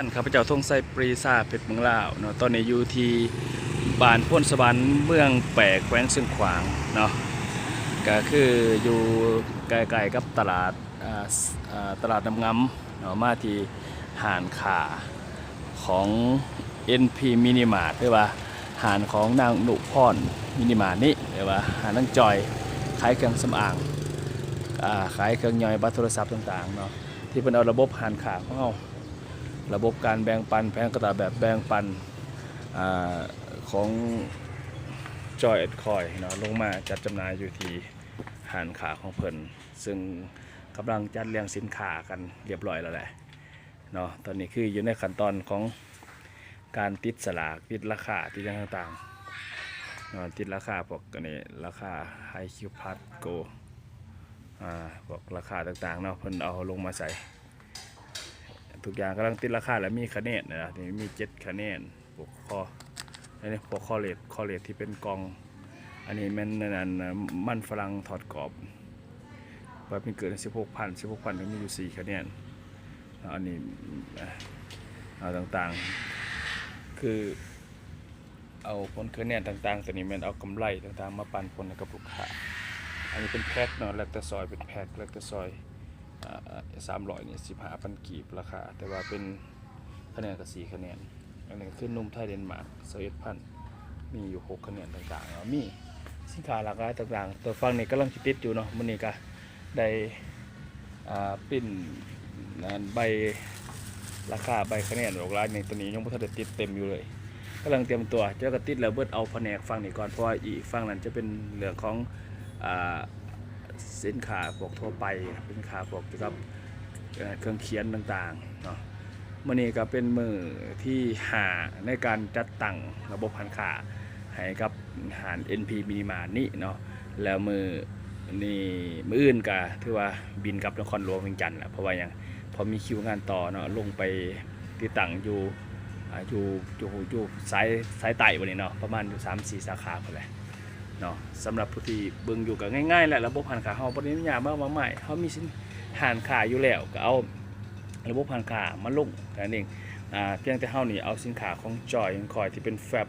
ท่านข้าพเจ้าทงไซปรีซาเพชรเมืองลาวเนาะตอนนี้อยู่ที่บ้านพ้นสวรรค์เมืองแปกแขวงเชียงขวางเนาะก็คืออยู่ใกลๆกับตลาดตลาดน้ำงำเนาะมาที่ห่านขาของ NP Mini Mart หรือว่าหานของนางหนุพรมินิมาร์นี่หรือว่าหานนางจอยขายเครื่องสำอางอขายเครื่องย่อยบัตรโทรศัพท์ต่างๆเนาะที่เป็นเอาระบบหานขาของเรา ระบบการแบ่งปันแผงกระดาษแบบแบ่งปันอของจอยเอ็ดคอยเนาะลงมาจัดจำหน่ายอยู่ที่หานขาของเพิ่นซึ่งกำลังจัดเรียงสินค้ากันเรียบร้อยแล้วแหละเนาะตอนนี้คืออยู่ในขั้นตอนของการติดสลากติดราคาติดต่างต่างๆเนาะติดราคาพวกนี้ราคาไฮคิวพัทโกอ่าพวกราคาต่างๆเนาะเพิ่นเอาลงมาใส่ ทุกอย่างกำลังติดราคาและมีคะแนนนะนี่มีเจ็ดคะแนนพวกคออันนี้พวกคอเลตคอเลตที่เป็นกอง อันนี้มันนั่นน่ะมันฝรั่งถอดกรอบว่าเป็นเกิดสิบหกพันสิบหกพันมีอยู่สี่คะแนนอันนี้เอาต่างๆ คือเอาผลคะแนนต่างๆตัวนี้มันเอากำไรต่างๆ มาปันผลให้กับลูกค้าอันนี้เป็นแพ็คเนาะแล้วแต่ซอยเป็นแพ็คแล้วแต่ซอย สามร้อยนี่สิบห้าพันกีบราคา แต่ว่าเป็นคะแนนกับสี่คะแนนอันนี้คือนุ่มไทยเดนมาร์กสวีทพันมีอยู่หกคะแนนต่างๆแล้วมีสินค้าหลากหลายต่างๆ ตัวฟังนี่กำลังคิดติดอยู่เนาะมันนี่ก็ได้อ่าปิ้นอันใบราคาใบคะแนนออกร้านในตัวนี้ยังไม่ทันได้ติดเต็มอยู่เลยกำลังเตรียมตัวเจ้าก็ติดแล้วเบิดเอาแผนกฟังนี่ก่อนเพราะว่าอีกฟังนั้นจะเป็นเรื่องของอ่า สินค้าพวกทั่วไปสินค้าพวกเกี่ยวกับเครื่องเขียนต่างๆเนาะมื่อนี้ก็เป็นมือที่หาในการจัดตั้งระบบพันขาให้กับหาร NP มินิมานี่เนาะแล้วมือนี่มืออื่นก็ถือว่าบินกับนครหลวงเวียงจันทร์แหละเพราะว่ายังพอมีคิวงานต่อเนาะลงไปติดตั้งอยู่อยู่อยู่อยู่สายสายไต่วันนี้เนาะประมาณอยู่สามสี่สาขาคนแหละ เนาะสำหรับผู้ที่เบิ่งอยู่ก็ง่ายๆแหละระบบผ่านขาเฮาบ่ได้มีหยังมากมายใหม่เฮามีสินหานขาอยู่แล้วก็เอาระบบผ่านขามาลงแค่นั้นเองอ่าเพียงแต่เฮานี่เอาสินค้าของจอยของคอยที่เป็นแฟบ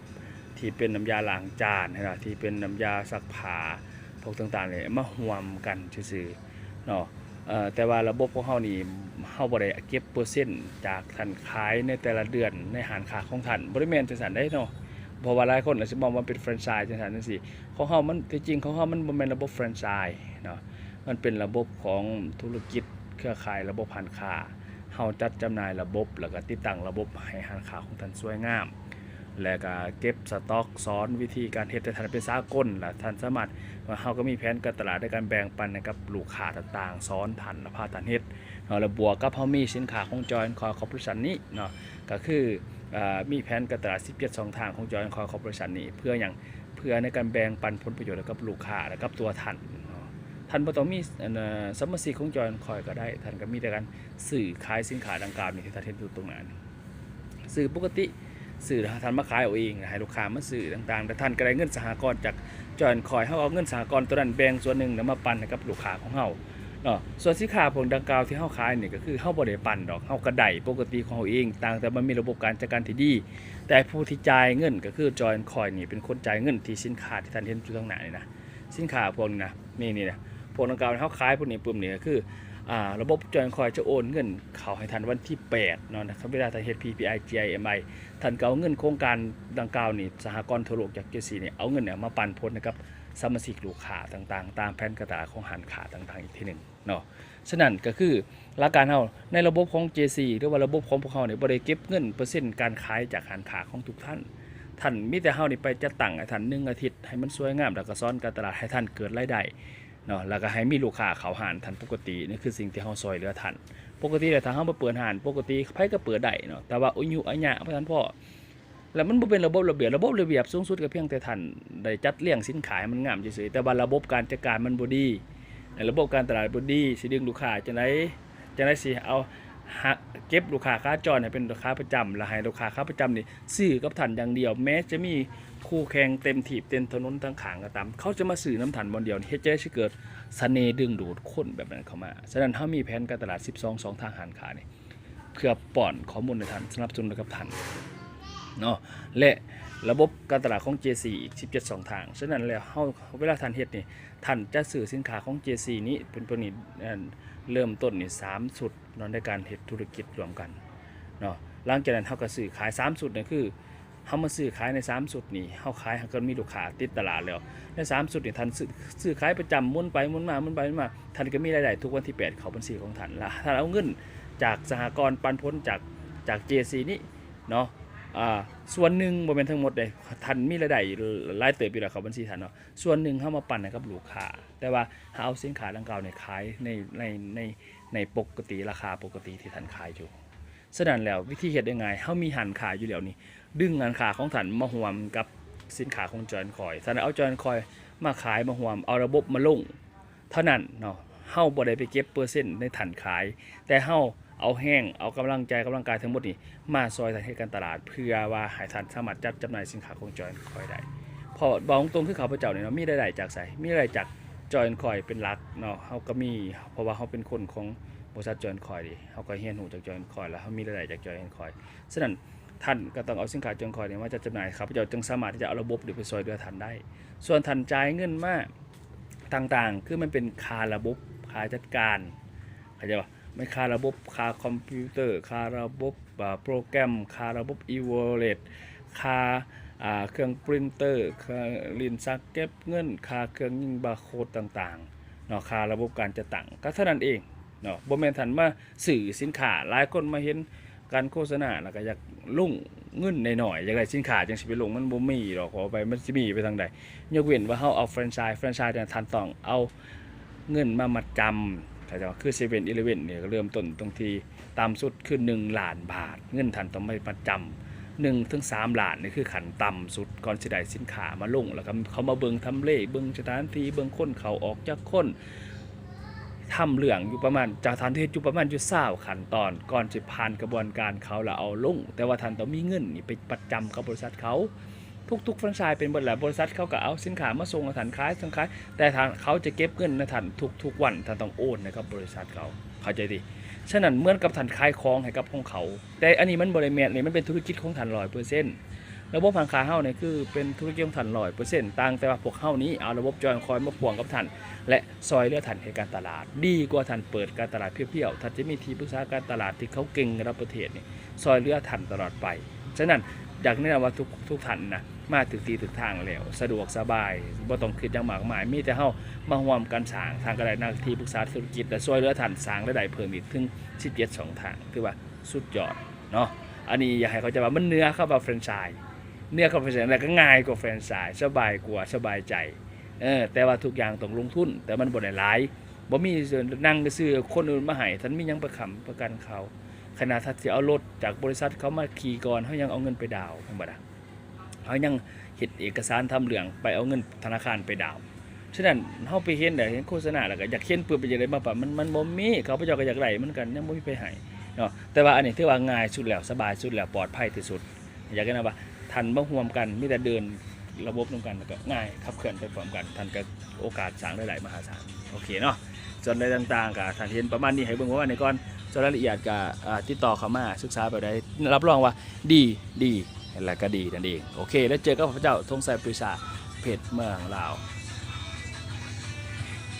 ที่เป็นน้ำยาล้างจานนะที่เป็นน้ำยาซักผ้าพวกต่างๆเนี่ยมาห่วมกันซื่อๆเนาะแต่ว่าระบบของเฮานี่เฮาบ่ได้เก็บเปอร์เซ็นต์จากท่านขายในแต่ละเดือนในหารขาของท่านบ่ได้แม่นจังซั่นได้เนาะ เพราะว่าหลายคนอาจจะมองว่าเป็นแฟรนไชส์จังซั่นจังซี่ของเฮามันที่จริงของเฮามันบ่แม่นระบบแฟรนไชส์เนาะมันเป็นระบบของธุรกิจเครือข่ายระบบหันค้าเฮาจัดจำหน่ายระบบ แล้วก็ติดตั้งระบบให้หันค้าของท่านสวยงามแล้วก็เก็บสต็อกสอนวิธีการเฮ็ดให้ท่านเป็นสากลและท่านสามารถว่าเฮาก็มีแผนการตลาดในการแบ่งปันให้กับลูกค้าต่างๆสอนท่านและพาท่านเฮ็ดเนาะแล้วบวกกับเฮามีสินค้าของ Joy Core Corporation นี้เนาะก็คือ มีแผนการตลาด 17ช่องทางของจอยคอร์คอร์ปอเรชันนี้เพื่ออย่างเพื่อในการแบ่งปันผลประโยชน์ให้กับลูกค้าและกับตัวท่านเนาะท่านบ่ต้องมีสมาชิกของจอยคอยก็ได้ท่านก็มีแต่การสื่อขายสินค้าดังกล่าวนี่ที่ท่านเห็นอยู่ตรงนั้นสื่อปกติสื่อท่านมาขายเอาเองให้ลูกค้ามาสื่อต่างๆ แต่ท่านก็ได้เงินสหกรณ์จากจอยคอยเฮาเอาเงินสหกรณ์ตัวนั้นแบ่งส่วนหนึ่งแล้วมาปันกับลูกค้าของเฮา เนาะส่วนสินค้าพวกดังกล่าวที่เฮาขายนี่ก็คือเฮาบ่ได้ปั่นดอกเฮากระไดปกติของเฮาเองต่างแต่มันมีระบบการจัดการที่ดี แต่ผู้ที่จ่ายเงินก็คือจอยคอยนี่เป็นคนจ่ายเงินที่สินค้าที่ท่านเห็นอยู่ข้างหน้านี่นะสินค้าพวกนี้นะนี่นี่นะพวกดังกล่าวที่เฮาขายพวกนี้ปุ่มนี่ก็คือระบบจอยคอยจะโอนเงินเข้าให้ท่านวันที่8เนาะนะครับเวลาท่านเฮ็ด PPI GIMI ท่านก็เอาเงินโครงการดังกล่าวนี่สหกรณ์ทั่วโลกจากเจซีเนี่ยเอาเงินเนี่ยมาปันผลนะครับสมาชิกลูกค้าต่างๆ ตามแผนกระดาษของหันขาต่างๆอีกทีหนึ่ง เนาะฉะนั้นก็คือหลักการเฮาในระบบของ JC หรือว่าระบบของพวกเขาเนี่ยบ่ได้เก็บเงินเปอร์เซ็นต์การขายจากหารขาของทุกท่านท่านมีแต่เฮานี่ไปจัดตั้งให้ท่านหนึ่งอาทิตย์ให้มันสวยงามแล้วก็ซ้อนการตลาดให้ท่านเกิดรายได้เนาะแล้วก็ให้มีลูกค้าเขาหานท่านปกตินี่คือสิ่งที่เฮาซอยเหลือท่านปกติแล้วถ้าเฮามาเปิดหานปกติไผก็เปิดได้เนาะแต่ว่าอายุอาญะเพราะฉะนั้นพ่อแล้วมันบ่เป็นระบบระเบียบระบบระเบียบสูงสุดก็เพียงแต่ท่านได้จัดเรียงสินค้าให้มันงามเฉยๆแต่ว่าระบบการจัดการมันบ่ดี ระบบการตลาดบดีสิดึงลูกค้าจังไดจังไดสิเอาหาเก็บลูกค้าค้าจรให้เป็นลูกค้าประจำแล้วให้ลูกค้าค้าประจำนี่ซื้อกับท่านอย่างเดียว แม้จะมีคู่แข่งเต็มถีบเต็มถนนทั้งขางก็ตาม เขาจะมาซื้อน้ำทันบนเดียวเฮ็ดจะให้เกิดเสน่ห์ดึงดูดคนแบบนั้นเข้ามาฉะนั้นถ้ามีแผนการตลาด 12 2 ทางหารขานี่เพื่อป้อนข้อมูลให้ท่านสนับสนุนกับท่าน เนาะและระบบการตลาดของ JC อีก 17 2 ทาง ฉะนั้นแล้วเฮาเวลาท่านเฮ็ดนี่ท่านจะซื้อสินค้าของ JC นี้เป็นตัวนี้เริ่มต้นนี่3สุดเนาะในการเฮ็ดธุรกิจรวมกันเนาะหลังจากนั้นเฮาก็ซื้อขาย 3 สุดนี่คือเฮามาซื้อขายใน 3 สุดนี่เฮาขายเฮาก็มีลูกค้าติดตลาดแล้วใน3สุดนี่ท่านซื้อซื้อขายประจำหมุนไปมุนมามุนไปมุนมาท่านก็มีรายได้ทุกวันที่ 8 เข้าบัญชีของท่านละถ้าเอาเงินจากสหกรณ์ปันผลจากจาก JC นี้เนาะ ส่วนหนึ่งบ่แม่นทั้งหมดเลยท่านมีรายได้รายเติบอยู่แล้วเขาบัญชีท่านเนาะส่วนหนึ่งเฮามาปั่นให้กับลูกค้าแต่ว่าถ้าเอาสินค้าดังกล่าวเนี่ยขายในในในในปกติราคาปกติที่ท่านขายอยู่ฉะนั้นแล้ววิธีเฮ็ดยังไงเฮามีหันขายอยู่แล้วนี่ดึงงานขาของท่านมาห่วมกับสินค้าของจอยคอยท่านเอาจอยคอยมาขายมาห่วมเอาระบบมาลง เท่านั้นเนาะเฮาบ่ได้ไปเก็บเปอร์เซ็นต์ในฐานขาย แต่เฮา เอาแห้งเอากำลังใจกำลังกายทั้งหมดนี่มาซอยทางให้การตลาด เพื่อว่าให้ท่านสามารถจัดจำหน่ายสินค้าของจอยคอยได้พอบอกตรงคือเขาพระเจ้าเนี่ยเนาะมีรายได้จากไสมีรายได้จากจอยคอยเป็นหลักเนาะเฮาก็มีเพราะว่าเฮาเป็นคนของบริษัทจอยคอยดิเฮาก็เรียนรู้จากจอยคอยแล้วเฮามีรายได้จากจอยคอยฉะนั้นท่านก็ต้องเอาสินค้าจอยคอยเนี่ยมาจัดจำหน่ายครับพระเจ้าจึงสามารถที่จะเอาระบบหรือไปซอยเดือท่านได้ ส่วนท่านจ่ายเงินมาต่างๆ คือมันเป็นคาระบบคาจัดการเข้าใจปะ ไม่คาระบบคาคอมพิวเตอร์คาระบบโปรแกรมคาระบบ e-wallet คาเครื่องปรินเตอร์ค่าลินซักเก็บเงินคาเครื่องยิงบาร์โค้ดต่างๆเนาะคาระบบการจะตั้งก็เท่านั้นเองเนาะบ่แม่นท่านมาสื่อสินค้าหลายคนมาเห็นการโฆษณาแล้วก็อยากลุ่งเงินหน่อยๆอยากได้สินค้าจังสิไปลงมันบ่มีหรอกขอไปมันสิมีไปทางใดยกเว้นว่าเขาเอาแฟรนไชส์แฟรนไชส์เนี่ยทันต้องเอาเงินมามัดจำ แต่ว่าคือเซเว่นอีเลเว่นเนี่ยก็เริ่มต้นตรงที่ตามสุดคือ1ล้านบาท เงินทันต้องไม่มัดจำหนึ่งถึงสามล้านนี่คือขันต่ำสุดก่อนสิได้สินค้ามาลงแล้วก็เขามาเบิงทำเลเบิงสถานที่เบิงคนเขาออกจากคนทำเรื่องอยู่ประมาณจากฐานที่อยู่ประมาณอยู่เศร้าขันตอน ก่อนจะผ่านกระบวนการเขาแล้วเอาลง แต่ว่าท่านต้องมีเงินนี่ไปประจำกับบริษัทเขา ทุกๆแฟรนไชส์เป็นบริษัทบริษัทเขาก็เอาสินค้ามาส่งฐานขายฐานขายแต่ทางเขาจะเก็บเงินในฐานทุกๆวันท่านต้องโอนนะครับบริษัทเขาเข้าใจดีฉะนั้นเหมือนกับฐานขายของให้กับของเขา แต่อันนี้มันบริเวณนี่มันเป็นธุรกิจของฐานร้อยเปอร์เซ็นต์ระบบทางค้าเฮ้าเนี่ยคือเป็นธุรกิจของฐานร้อยเปอร์เซ็นต์ต่างแต่ว่าพวกเฮ้านี้เอาระบบจอยคอยมาพ่วงกับฐานและซอยเลือฐานให้การตลาด ดีกว่าฐานเปิดการตลาดเพียวๆท่านจะมีที่ปรึกษาการตลาดที่เขาเก่งระดับประเทศนี่ซอยเลือฐานตลอดไปฉะนั้น อยากแนะนำว่าทุกทุกท่านนะมาถึงที่ถึงทางแล้ว สะดวกสบายบ่ต้องคิดอย่างมากมาย มีแต่เฮามาร่วมกันสร้างทางกระไดน้าที่ปรึกษาธุรกิจและช่วยเหลือท่านสร้างรายได้เพิ่มอีกถึง17ช่องทางคือว่าสุดยอดเนาะอันนี้อยากให้เขาจะว่ามันเนื้อเข้ามาแฟรนไชส์เนื้อเข้าแฟรนไชส์แล้วก็ง่ายกว่าแฟรนไชส์สบายกว่าสบายใจเออแต่ว่าทุกอย่างต้องลงทุน แต่มันบ่ได้หลายบ่มีนั่งซื้อคนอื่นมาให้ท่านมียังประคำประกันเขา ขนาดถ้าสิเอารถจากบริษัทเขามาขี่ก่อนเขายังเอาเงินไปดาวน์ธรรมดาเขายังเห็ดเอกสารทำเหลืองไปเอาเงินธนาคารไปดาวน์ฉะนั้นเขาไปเห็นแต่เห็นโฆษณาแล้วก็อยากเห็นปืนไปอย่างไรมาปะมันมันบ่มีเขาพระเจ้าก็อยากไหลมันกันยังบ่มีไปให้เนาะแต่ว่าอันนี้ถือว่าง่ายสุดแล้วสบายสุดแล้วปลอดภัยที่สุด อยากให้นะว่าทันบ่ห่วมกันมีแต่เดินระบบนำกันแล้วก็ง่ายขับเคลื่อนไปพร้อมกันทันก็โอกาสสร้างได้หลายมหาศาลโอเคเนาะ ส่วนในต่างๆก็ท่านเห็นประมาณนี้ให้เบิ่งว่าในก่อนส่วนรายละเอียดกับติดต่อเข้ามาศึกษาไปได้รับรองว่าดีดีและก็ดีนั่นเองโอเค แล้วเจอกับพระเจ้าทงไซปริชาเพจเมืองลาว